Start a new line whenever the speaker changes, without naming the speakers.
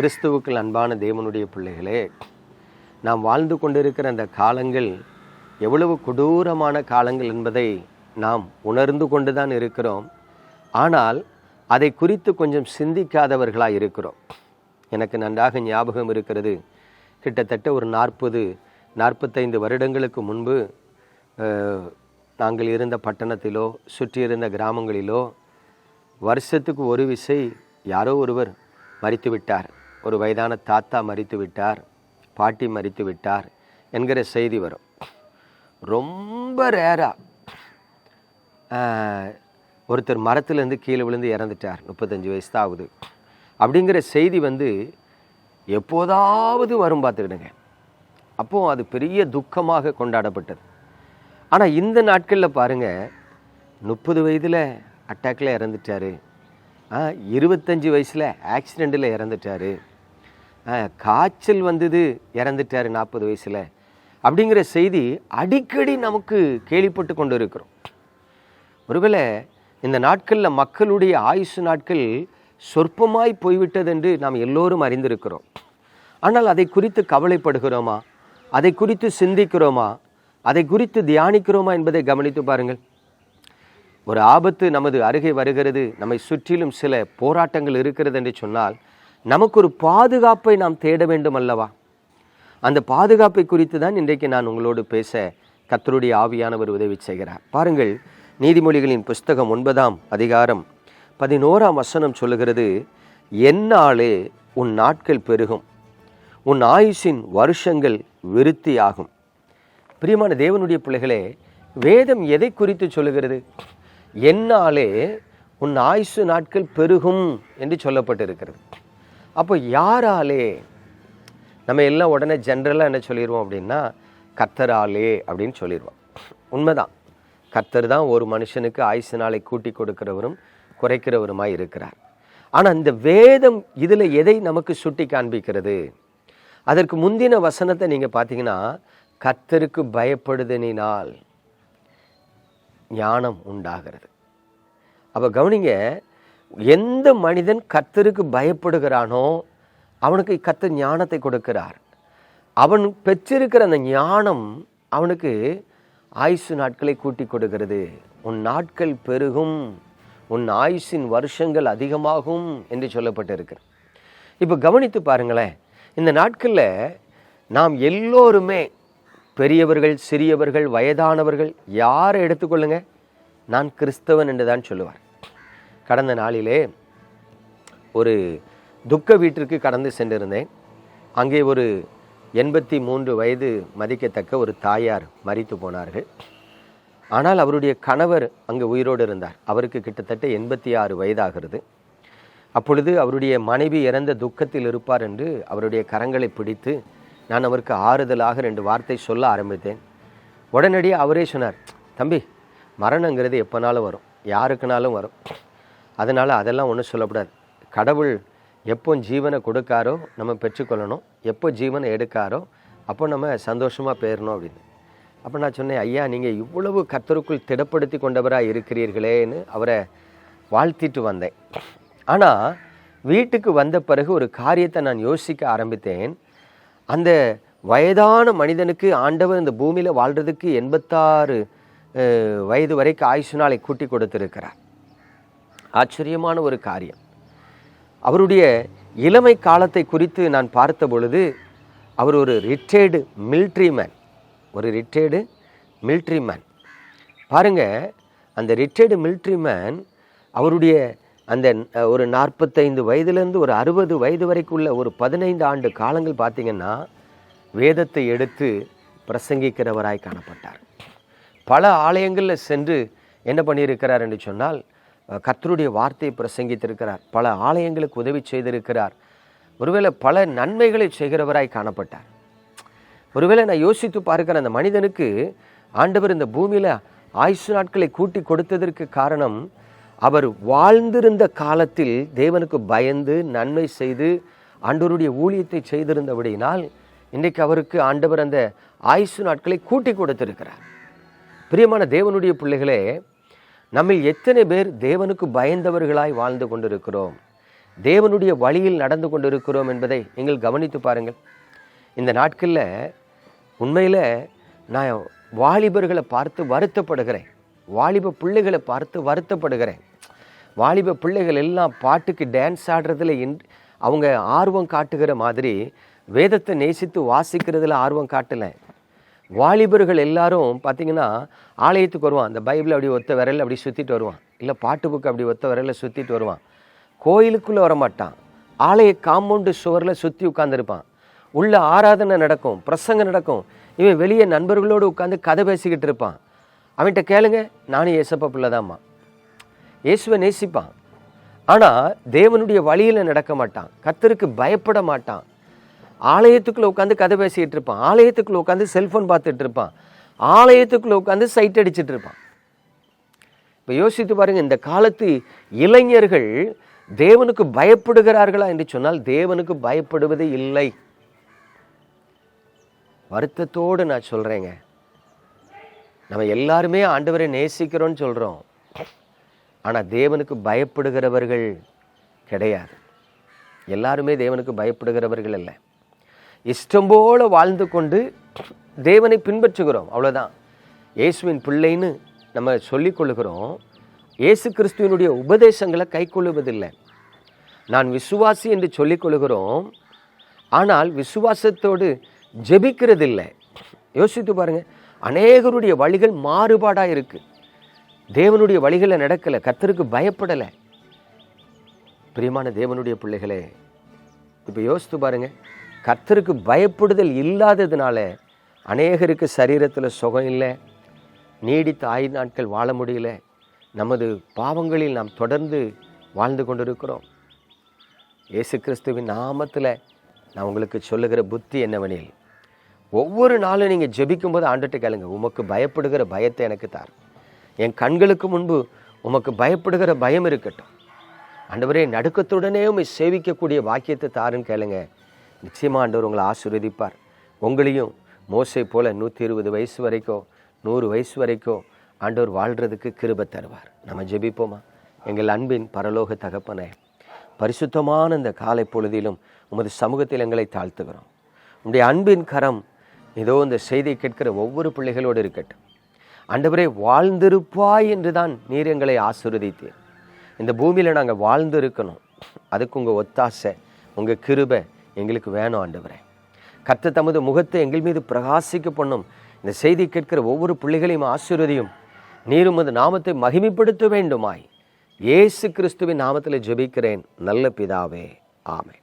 கிறிஸ்துவுக்குள் அன்பான தேவனுடைய பிள்ளைகளே நாம் வாழ்ந்து கொண்டிருக்கிற அந்த காலங்கள் எவ்வளவு கொடூரமான காலங்கள் என்பதை நாம் உணர்ந்து கொண்டு தான் இருக்கிறோம். ஆனால் அதை குறித்து கொஞ்சம் சிந்திக்காதவர்களாக இருக்கிறோம். எனக்கு நன்றாக ஞாபகம் இருக்கிறது. கிட்டத்தட்ட ஒரு நாற்பது நாற்பத்தைந்து வருடங்களுக்கு முன்பு நாங்கள் இருந்த பட்டணத்திலோ சுற்றியிருந்த கிராமங்களிலோ வருஷத்துக்கு ஒரு விசை யாரோ ஒருவர் மறித்து விட்டார். ஒரு வயதான தாத்தா மறித்து விட்டார் பாட்டி மறித்து விட்டார் என்கிற செய்தி வரும். ரொம்ப ரேராக ஒருத்தர் மரத்துலேருந்து கீழே விழுந்து இறந்துட்டார் முப்பத்தஞ்சு வயசு தான் ஆகுது. அப்படிங்கிற செய்தி வந்து எப்போதாவது வரும் பார்த்துக்கிடுங்க. அப்போது அது பெரிய துக்கமாக கொண்டாடப்பட்டது. ஆனால் இந்த நாட்களில் பாருங்கள் முப்பது வயதில் அட்டாக்கில் இறந்துட்டாரு. இருபத்தஞ்சி வயசில் ஆக்சிடெண்ட்டில் இறந்துட்டார். காய்ச்சல் வந்தது இறந்துட்டாரு நாற்பது வயசில். அப்படிங்கிற செய்தி அடிக்கடி நமக்கு கேள்விப்பட்டு கொண்டு இருக்கிறோம் ஒருவேளை இந்த நாட்களில் மக்களுடைய ஆயுசு நாட்கள் சொற்பமாய் போய்விட்டது என்று நாம் எல்லோரும் அறிந்திருக்கிறோம். ஆனால் அதை குறித்து கவலைப்படுகிறோமா? அதை குறித்து சிந்திக்கிறோமா? அதை குறித்து தியானிக்கிறோமா என்பதை கவனித்து பாருங்கள். ஒரு ஆபத்து நமது அருகே வருகிறது நம்மை சுற்றிலும் சில போராட்டங்கள் இருக்கிறது என்று சொன்னால் நமக்கு ஒரு பாதுகாப்பை நாம் தேட வேண்டும் அல்லவா? அந்த பாதுகாப்பை குறித்து தான் இன்றைக்கு நான் உங்களோடு பேச கத்தருடைய ஆவியானவர் உதவி செய்கிறார். பாருங்கள் நீதிமொழிகளின் புஸ்தகம் ஒன்பதாம் அதிகாரம் பதினோராம் வசனம் சொல்லுகிறது என்னாலே உன் நாட்கள் பெருகும் உன் ஆயுஷின் வருஷங்கள் விருத்தியாகும். பிரியமான தேவனுடைய பிள்ளைகளே வேதம் எதை குறித்து சொல்லுகிறது? என்னாலே உன் ஆயுசு நாட்கள் பெருகும் என்று சொல்லப்பட்டிருக்கிறது. அப்போ யாராலே நம்ம எல்லாம் உடனே ஜென்ரலாக என்ன சொல்லிடுவோம் அப்படின்னா கத்தராலே அப்படின்னு சொல்லிடுவோம் உண்மைதான். கத்தர் தான் ஒரு மனுஷனுக்கு ஆயுசு நாளை கூட்டி கொடுக்கிறவரும் குறைக்கிறவருமாய் இருக்கிறார். ஆனால் இந்த வேதம் இதில் எதை நமக்கு சுட்டி காண்பிக்கிறது? அதற்கு முந்தின வசனத்தை நீங்கள் பார்த்தீங்கன்னா கத்தருக்கு பயப்படுதனினால் ஞானம் உண்டாகிறது. அப்போ கவனிங்க எந்த மனிதன் கத்தருக்கு பயப்படுகிறானோ அவனுக்கு கத்து ஞானத்தை கொடுக்கிறார். அவன் பெற்றிருக்கிற அந்த ஞானம் அவனுக்கு ஆயுசு நாட்களை கூட்டி கொடுக்கிறது. உன் நாட்கள் பெருகும் உன் ஆயுசின் வருஷங்கள் அதிகமாகும் என்று சொல்லப்பட்டிருக்கிறது. இப்போ கவனித்து பாருங்களேன் இந்த நாட்களில் நாம் எல்லோருமே பெரியவர்கள் சிறியவர்கள் வயதானவர்கள் யாரை எடுத்துக்கொள்ளுங்க நான் கிறிஸ்தவன் என்று தான் சொல்லுவார். கடந்த நாளிலே ஒரு துக்க வீட்டிற்கு கடந்து சென்றிருந்தேன். அங்கே ஒரு எண்பத்தி மூன்று வயது மதிக்கத்தக்க ஒரு தாயார் மறித்து போனார்கள். ஆனால் அவருடைய கணவர் அங்கே உயிரோடு இருந்தார். அவருக்கு கிட்டத்தட்ட எண்பத்தி ஆறு வயதாகிறது. அப்பொழுது அவருடைய மனைவி இறந்த துக்கத்தில் இருப்பார் என்று அவருடைய கரங்களை பிடித்து நான் அவருக்கு ஆறுதலாக ரெண்டு வார்த்தை சொல்ல ஆரம்பித்தேன். உடனடியாக அவரே சொன்னார் தம்பி மரணங்கிறது எப்போனாலும் வரும். யாருக்குனாலும் வரும். அதனால் அதெல்லாம் ஒன்றும் சொல்லக்கூடாது. கடவுள் எப்போ ஜீவனை கொடுக்காரோ நம்ம பெற்றுக்கொள்ளணும். எப்போ ஜீவனை எடுக்காரோ அப்போ நம்ம சந்தோஷமாக போயிடணும் அப்படின்னு. அப்போ நான் சொன்னேன் ஐயா நீங்கள் இவ்வளவு கத்தருக்குள் திடப்படுத்தி கொண்டவராக இருக்கிறீர்களேன்னு அவரை வாழ்த்திட்டு வந்தேன். ஆனால் வீட்டுக்கு வந்த பிறகு ஒரு காரியத்தை நான் யோசிக்க ஆரம்பித்தேன். அந்த வயதான மனிதனுக்கு ஆண்டவர் இந்த பூமியில் வாழ்கிறதுக்கு எண்பத்தாறு வயது வரைக்கும் ஆயுசு நாளை கூட்டி கொடுத்துருக்கிறார். ஆச்சரியமான ஒரு காரியம். அவருடைய இளமை காலத்தை குறித்து நான் பார்த்த பொழுது அவர் ஒரு ரிட்டையர்டு மிலிட்ரி மேன் ஒரு ரிட்டையர்டு மிலிட்ரி மேன் பாருங்க அந்த ரிட்டையர்டு மிலிட்ரி மேன் அவருடைய அந்த ஒரு நாற்பத்தைந்து வயதுலேருந்து ஒரு அறுபது வயது வரைக்கும் உள்ள ஒரு பதினைந்து ஆண்டு காலங்கள் பார்த்தீங்கன்னா வேதத்தை எடுத்து பிரசங்கிக்கிறவராய் காணப்பட்டார். பல ஆலயங்களில் சென்று என்ன பண்ணியிருக்கிறார் என்று சொன்னால் கர்த்தருடைய வார்த்தையை பிரசங்கித்திருக்கிறார். பல ஆலயங்களுக்கு உதவி செய்திருக்கிறார். ஒருவேளை பல நன்மைகளை செய்கிறவராய் காணப்பட்டார். ஒருவேளை நான் யோசித்து பார்க்கிற அந்த மனிதனுக்கு ஆண்டவர் இந்த பூமியில் ஆயுசு நாட்களை கூட்டி கொடுத்ததற்கு காரணம் அவர் வாழ்ந்திருந்த காலத்தில் தேவனுக்கு பயந்து நன்மை செய்து ஆண்டவருடைய ஊழியத்தை செய்திருந்தபடியினால் இன்றைக்கு அவருக்கு ஆண்டவர் அந்த ஆயுசு நாட்களை கூட்டி கொடுத்திருக்கிறார். பிரியமான தேவனுடைய பிள்ளைகளே நம்மில் எத்தனை பேர் தேவனுக்கு பயந்தவர்களாய் வாழ்ந்து கொண்டிருக்கிறோம்? தேவனுடைய வழியில் நடந்து கொண்டிருக்கிறோம் என்பதை நீங்கள் கவனித்து பாருங்கள். இந்த நாட்களில் உண்மையில் நான் வாலிபர்களை பார்த்து வருத்தப்படுகிறேன். வாலிப பிள்ளைகளை பார்த்து வருத்தப்படுகிறேன். வாலிப பிள்ளைகள் எல்லாம் பாட்டுக்கு டான்ஸ் ஆடுறதுல இன் அவங்க ஆர்வம் காட்டுகிற மாதிரி வேதத்தை நேசித்து வாசிக்கிறதுல ஆர்வம் காட்டலை. வாலிபர்கள் எல்லாரும் பார்த்தீங்கன்னா ஆலயத்துக்கு வருவான். அந்த பைபிள் அப்படி ஒத்த விரல் அப்படி சுற்றிட்டு வருவான். இல்லை பாட்டு புக்கு அப்படி ஒத்த விரலில் சுற்றிட்டு வருவான். கோயிலுக்குள்ளே வரமாட்டான். ஆலய காம்பவுண்டு சுவரில் சுற்றி உட்காந்துருப்பான் உள்ள ஆராதனை நடக்கும் பிரசங்கம் நடக்கும். இவன் வெளியே நண்பர்களோடு உட்காந்து கதை பேசிக்கிட்டு இருப்பான். அவன்கிட்ட கேளுங்க நானும் ஏசப்பா பிள்ளைதாம்மா. இயேசுவை நேசிப்பான். ஆனால் தேவனுடைய வழியில் நடக்க மாட்டான். கத்தருக்கு பயப்பட மாட்டான். ஆலயத்துக்குள்ளே உட்காந்து கதை பேசிக்கிட்டு இருப்பான். ஆலயத்துக்குள்ளே உட்காந்து செல்ஃபோன் பார்த்துட்டு இருப்பான். ஆலயத்துக்குள்ளே உட்காந்து சைட் அடிச்சிட்டு இருப்பான். இப்போ யோசித்து பாருங்கள் இந்த காலத்து இளைஞர்கள் தேவனுக்கு பயப்படுகிறார்களா என்று சொன்னால் தேவனுக்கு பயப்படுவது இல்லை. வருத்தத்தோடு நான் சொல்கிறேங்க நம்ம எல்லாருமே ஆண்டவரை நேசிக்கிறோன்னு சொல்கிறோம் ஆனால் தேவனுக்கு பயப்படுகிறவர்கள் கிடையாது. எல்லாருமே தேவனுக்கு பயப்படுகிறவர்கள் இல்லை இஷ்டம் போல வாழ்ந்து கொண்டு தேவனை பின்பற்றுகிறோம். அவ்வளோதான் இயேசுவின் பிள்ளைன்னு நம்ம சொல்லிக்கொள்ளுகிறோம் இயேசு கிறிஸ்துவனுடைய உபதேசங்களை கை கொள்ளுவதில்லை. நான் விசுவாசி என்று சொல்லிக்கொள்கிறோம் ஆனால் விசுவாசத்தோடு ஜெபிக்கிறதில்லை. யோசித்து பாருங்கள் அநேகருடைய வழிகள் மாறுபாடாக இருக்குது தேவனுடைய வழிகளை நடக்கலை. கத்தருக்கு பயப்படலை. பிரியமான தேவனுடைய பிள்ளைகளே இப்போ யோசித்து பாருங்கள் கர்த்தருக்கு பயப்படுதல் இல்லாததுனால அநேகருக்கு சரீரத்தில் சுகம் இல்லை. நீடித்த ஆயு நாட்கள் வாழ முடியல. நமது பாவங்களில் நாம் தொடர்ந்து வாழ்ந்து கொண்டிருக்கிறோம். இயேசு கிறிஸ்துவின் நாமத்தில் நான் உங்களுக்கு சொல்லுகிற புத்தி என்னவெனில் ஒவ்வொரு நாளும் நீங்கள் ஜெபிக்கும்போது ஆண்டுட்டு கேளுங்க உமக்கு பயப்படுகிற பயத்தை எனக்கு தார். என் கண்களுக்கு முன்பு உமக்கு பயப்படுகிற பயம் இருக்கட்டும். ஆண்டவரே நடுக்கத்துடனே உம்மை சேவிக்கக்கூடிய வாக்கியத்தை தாருன்னு கேளுங்க. நிச்சயமாக ஆண்டவர் உங்களை ஆசீர்வதிப்பார். உங்களையும் மோசை போல நூற்றி இருபது வயசு வரைக்கும் நூறு வயசு வரைக்கும் ஆண்டவர் வாழ்கிறதுக்கு கிருபை தருவார். நம்ம ஜெபிப்போமா? எங்கள் அன்பின் பரலோக தகப்பனே பரிசுத்தமான இந்த காலை பொழுதிலும் உமது சமூகத்தில் எங்களை தாழ்த்துகிறோம். உங்களுடைய அன்பின் கரம் ஏதோ இந்த செய்தியை கேட்கிற ஒவ்வொரு பிள்ளைகளோடு இருக்கட்டும். ஆண்டவரே வாழ்ந்திருப்பாய் என்று தான் நீர் எங்களை ஆசிர்வதித்தீர். இந்த பூமியில் நாங்கள் வாழ்ந்து இருக்கணும் அதுக்கு உங்கள் ஒத்தாசை உங்கள் கிருபை எங்களுக்கு வேணும் ஆண்டவரே. கர்த்தர் தமது முகத்தை எங்கள் மீது பிரகாசிக்க பண்ணும். இந்த செய்தி கேட்கிற ஒவ்வொரு பிள்ளைகளையும் ஆசீர்வதியும். நீருமது நாமத்தை மகிமைப்படுத்த வேண்டுமாய். இயேசு கிறிஸ்துவின் நாமத்தில் ஜெபிக்கிறேன். நல்ல பிதாவே. ஆமை